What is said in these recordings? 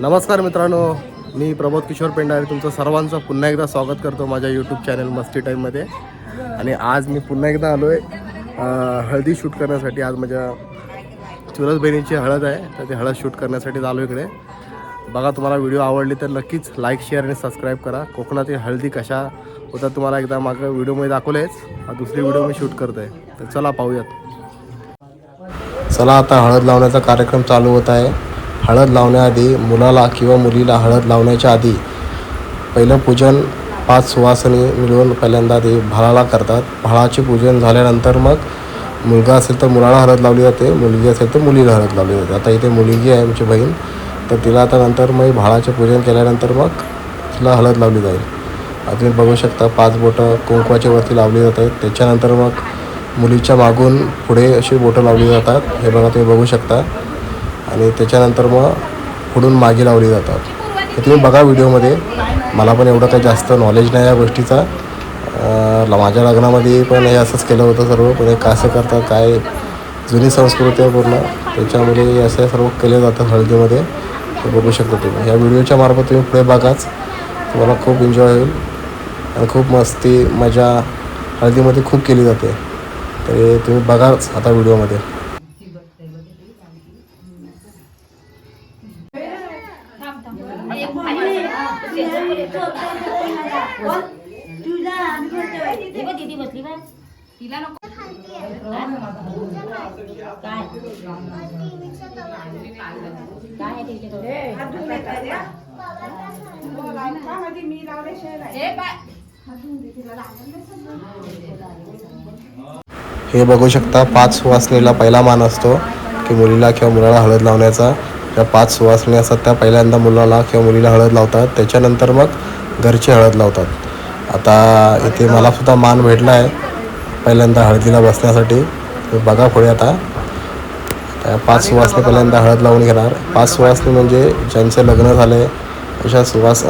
नमस्कार मित्रांनो मी प्रबोध किशोर पेंडारे तुमचं सर्वांचं पुन्हा एकदा स्वागत करतो माझ्या यूट्यूब चॅनल मस्ती टाईममध्ये आणि आज मी पुन्हा एकदा आलो आहे हळदी शूट करण्यासाठी. आज माझ्या चुरस बहिणीची हळद आहे तर ते हळद शूट करण्यासाठी आलो इकडे. बघा तुम्हाला व्हिडिओ आवडली तर नक्कीच लाईक शेअर आणि सबस्क्राईब करा. कोकणातील हळदी कशा होतात तुम्हाला एकदा मागं व्हिडिओमध्ये दाखवलेच. हा दुसरी व्हिडिओ मी शूट करतो आहे तर चला पाहूयात. चला आता हळद लावण्याचा कार्यक्रम चालू होत आहे. हळद लावण्याआधी मुलाला किंवा मुलीला हळद लावण्याच्या आधी पहिलं पूजन पाच सुवासनी मिळून पहिल्यांदा ते भाळाला करतात. भाळाचे पूजन झाल्यानंतर मग मुलगा असेल तर मुलाला हळद लावली जाते मुलगी असेल तर मुलीला हळद लावली जाते. आता इथे मुलगी आहे आमची बहीण तर तिला आता नंतर मग भाळाचे पूजन केल्यानंतर मग तिला हळद लावली जाईल. तुम्ही बघू शकता पाच बोटं कुंकवाच्या वरती लावली जात आहेत. त्याच्यानंतर मग मुलीच्या मागून पुढे अशी बोटं लावली जातात. हे बघा तुम्ही बघू शकता. आणि त्याच्यानंतर मग पुढून मागे लावली जातात. हे तुम्ही बघा व्हिडिओमध्ये. मला पण एवढं काही जास्त नॉलेज नाही या गोष्टीचा. माझ्या लग्नामध्ये पण हे असंच केलं होतं सर्व. पण हे कसं करतात काय जुनी संस्कृती आहे पूर्ण. त्याच्यामध्ये असं सर्व केलं जातं हळदीमध्ये. ते बघू शकता तुम्ही. या व्हिडिओच्या मार्फत तुम्ही पुढे बघाच. तुम्हाला खूप एन्जॉय होईल. आणि खूप मस्ती मजा हळदीमध्ये खूप केली जाते. तर तुम्ही बघाच आता व्हिडिओमध्ये दीदी बसली बा तिला नको काय काय आहे तिच्याकडे? हे बघू शकता पाच सुवासनीला पहिला मान असतो की मुलीला किंवा मुलाला हळद लावण्याचा. ज्या पाच सुवासनी असतात त्या पहिल्यांदा मुलाला किंवा मुलीला हळद लावतात त्याच्यानंतर मग घरची हळद लावतात. आता इथे मला सुद्धा मान भेटला आहे पहिल्यांदा हळदीला बसण्यासाठी. बघा पुढे आता. पाच सुवासनी पहिल्यांदा हळद लावून घेणार. पाच सुवासनी म्हणजे ज्यांचे लग्न झाले अशा सुवास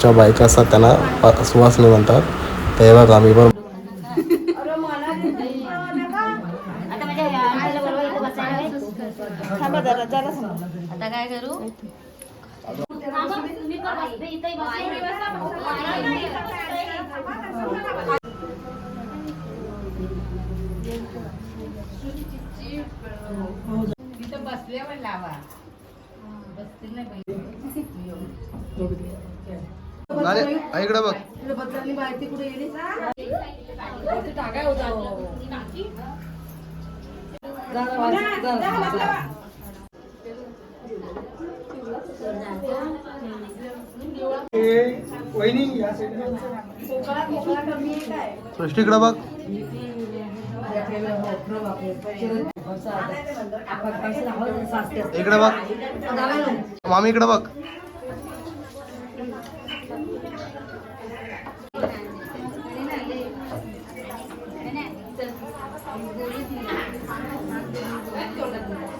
ज्या बायका असतात त्यांना पा सुवासनी म्हणतात. तेव्हा आम्ही मी पण आता माझ्या बोलवा इथं बसायला होय. आता काय करू थांबा, तुम्ही पण बसा. इथे- इथेही बसा. इकडे बघ मामी इकडे बघ.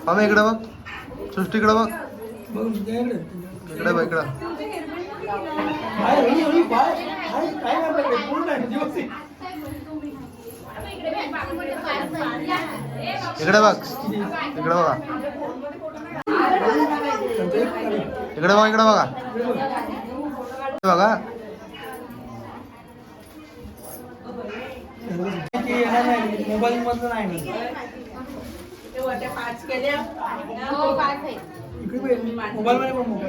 मामी इकडे बघ. सृष्टी इकडे बघ. इकडे बघ इकडं. इकडे बघ इकडे बघा इकडे बघा इकडे बघा बघा मोबाईल मधलं नाही मोबाईल मध्ये पण मोबाईल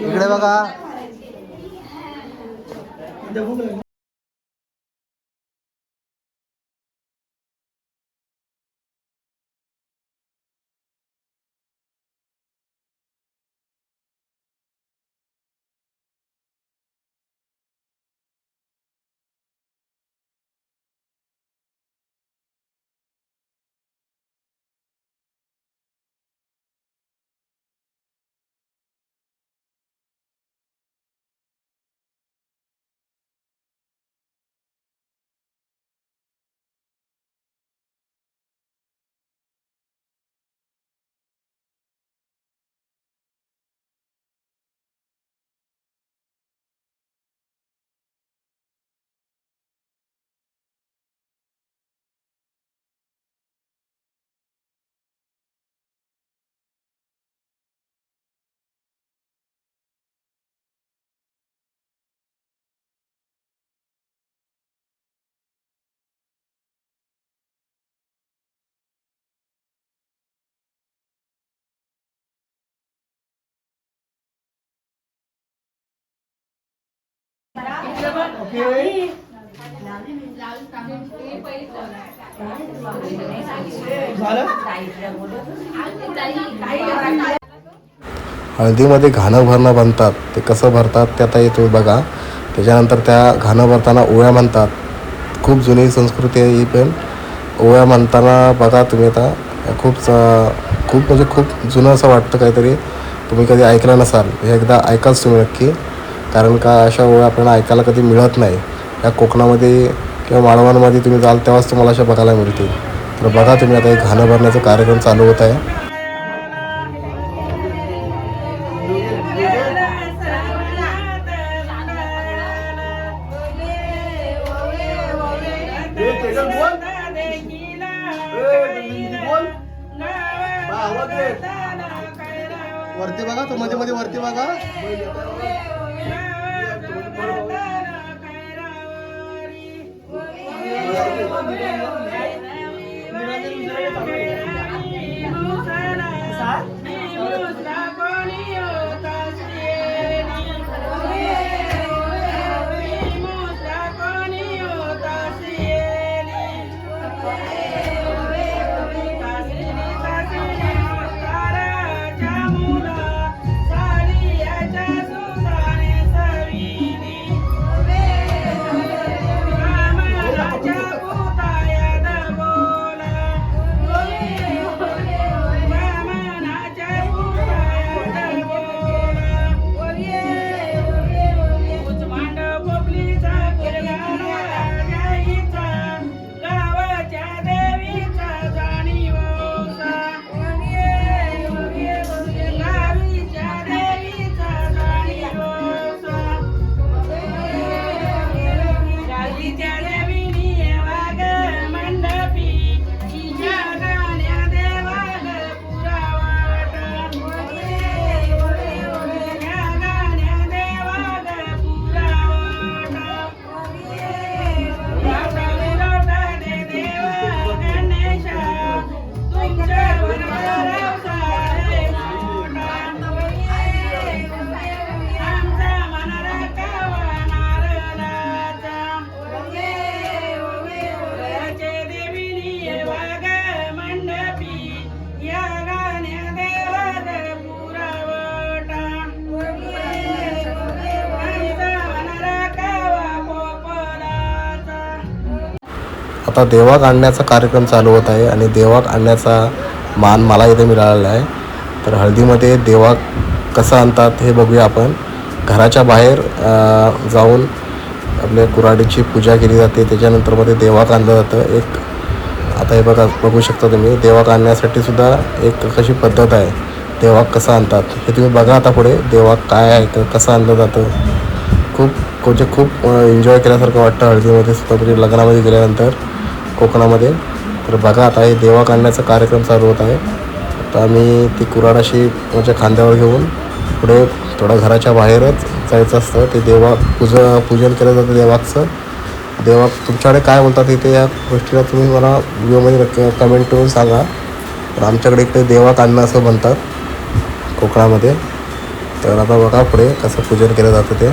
इकडे बघा. ओके. हळदीमध्ये घाणं भरणं बनतात. ते कसं भरतात ते आता येतो तुम्ही बघा. त्याच्यानंतर त्या घाणं भरताना ओव्या म्हणतात. खूप जुनी संस्कृती आहे ही पण. ओव्या म्हणताना बघा तुम्ही आता. खूप खूप म्हणजे खूप जुनं असं वाटतं काहीतरी. तुम्ही कधी ऐकलं नसाल. हे एकदा ऐकाच तुम्ही नक्की. कारण का अशा वेळ आपल्याला ऐकायला कधी मिळत नाही. या कोकणामध्ये किंवा मालवणमध्ये तुम्ही जाल तेव्हाच तुम्हाला अशा बघायला मिळतील. तर बघा तुम्ही आता एक घाणं भरण्याचा कार्यक्रम चालू होत आहे. वरती बघा तो मध्ये मध्ये वरती बघा. आता देवाक आणण्याचा कार्यक्रम चालू होत आहे आणि देवाक आणण्याचा मान मला इथे मिळालेला आहे. तर हळदीमध्ये देवाक कसं आणतात हे बघूया आपण. घराच्या बाहेर जाऊन आपल्या कुऱ्हाडीची पूजा केली जाते. त्याच्यानंतरमध्ये देवाक आणलं जातं. एक आता हे बघा बघू शकता तुम्ही देवाक आणण्यासाठी सुद्धा एक कशी पद्धत आहे. देवाक कसं आणतात? हे तुम्ही बघा आता पुढे देवाक काय आहे कसं आणलं जातं. खूप म्हणजे खूप एन्जॉय केल्यासारखं वाटतं हळदीमध्ये सुद्धा. म्हणजे लग्नामध्ये गेल्यानंतर कोकणामध्ये. तर बघा आता हे देवा काढण्याचा कार्यक्रम चालू होत आहे. तर आम्ही ती कुराडाशी म्हणजे खांद्यावर घेऊन पुढे थोडं घराच्या बाहेरच जायचं असतं. ते देवा पूज पूजन केलं जातं देवाचं. देवा तुमच्याकडे काय बोलतात इथे या गोष्टीला तुम्ही मला व्हिडिओमध्ये नक्की कमेंट करून सांगा. तर आमच्याकडे इकडे देवा काढणं असं म्हणतात कोकणामध्ये. तर आता बघा पुढे कसं पूजन केलं जातं ते.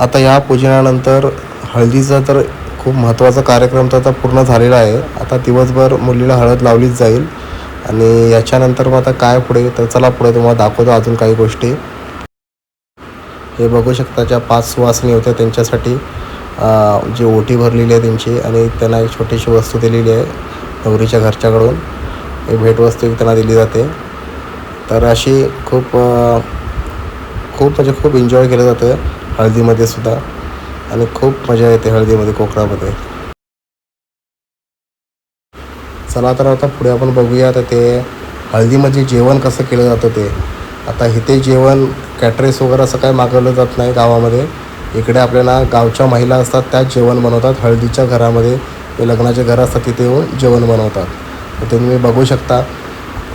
आता या पूजनानंतर हळदीचा तर खूप महत्त्वाचा कार्यक्रम तर आता पूर्ण झालेला आहे. आता दिवसभर मुलीला हळद लावलीच जाईल. आणि याच्यानंतर मग आता काय पुढे तर चला पुढे तुम्हाला दाखवतो अजून काही गोष्टी. हे बघू शकता ज्या पाच सुवासिनी होत्या त्यांच्यासाठी जी ओटी भरलेली आहे त्यांची आणि त्यांना एक छोटीशी वस्तू दिलेली आहे नवरीच्या घरच्याकडून. ही भेटवस्तू त्यांना दिली जाते. तर अशी खूप खूप म्हणजे खूप एन्जॉय केलं जातं हळदीमध्ये सुद्धा. आणि खूप मजा येते हळदीमध्ये कोकणामध्ये. चला तर आता पुढे आपण बघूया तर ते हळदीमध्ये जेवण कसं केलं जातं ते. आता इथे जेवण कॅटरेस वगैरे असं काय मागवलं जात नाही गावामध्ये. इकडे आपल्याला गावच्या महिला असतात त्याच जेवण बनवतात. हळदीच्या घरामध्ये ते लग्नाचे घर असतात तिथे येऊन जेवण बनवतात. तर तुम्ही बघू शकता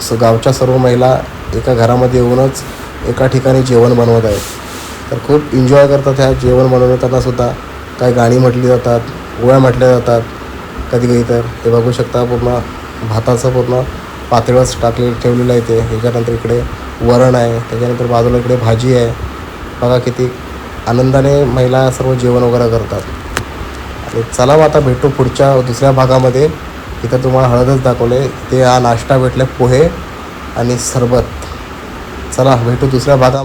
स गावच्या सर्व महिला एका घरामध्ये येऊनच एका ठिकाणी जेवण बनवत आहेत. तर खूप एन्जॉय करतात ह्या जेवण बनवतानासुद्धा काही गाणी म्हटली जातात गोळ्या म्हटल्या जातात. कधी कधी तर हे बघू शकता पूर्ण भाताचं पूर्ण पातळच टाकले ठेवलेलं आहे ते. ह्याच्यानंतर इकडे वरण आहे. त्याच्यानंतर बाजूला इकडे भाजी आहे. बघा किती आनंदाने महिला सर्व जेवण वगैरे करतात. आणि चला मग आता भेटू पुढच्या दुसऱ्या भागामध्ये. इथं तुम्हाला हळदच दाखवले. ते हा नाश्ता भेटले पोहे आणि सरबत. चला भेटू दुसऱ्या भागा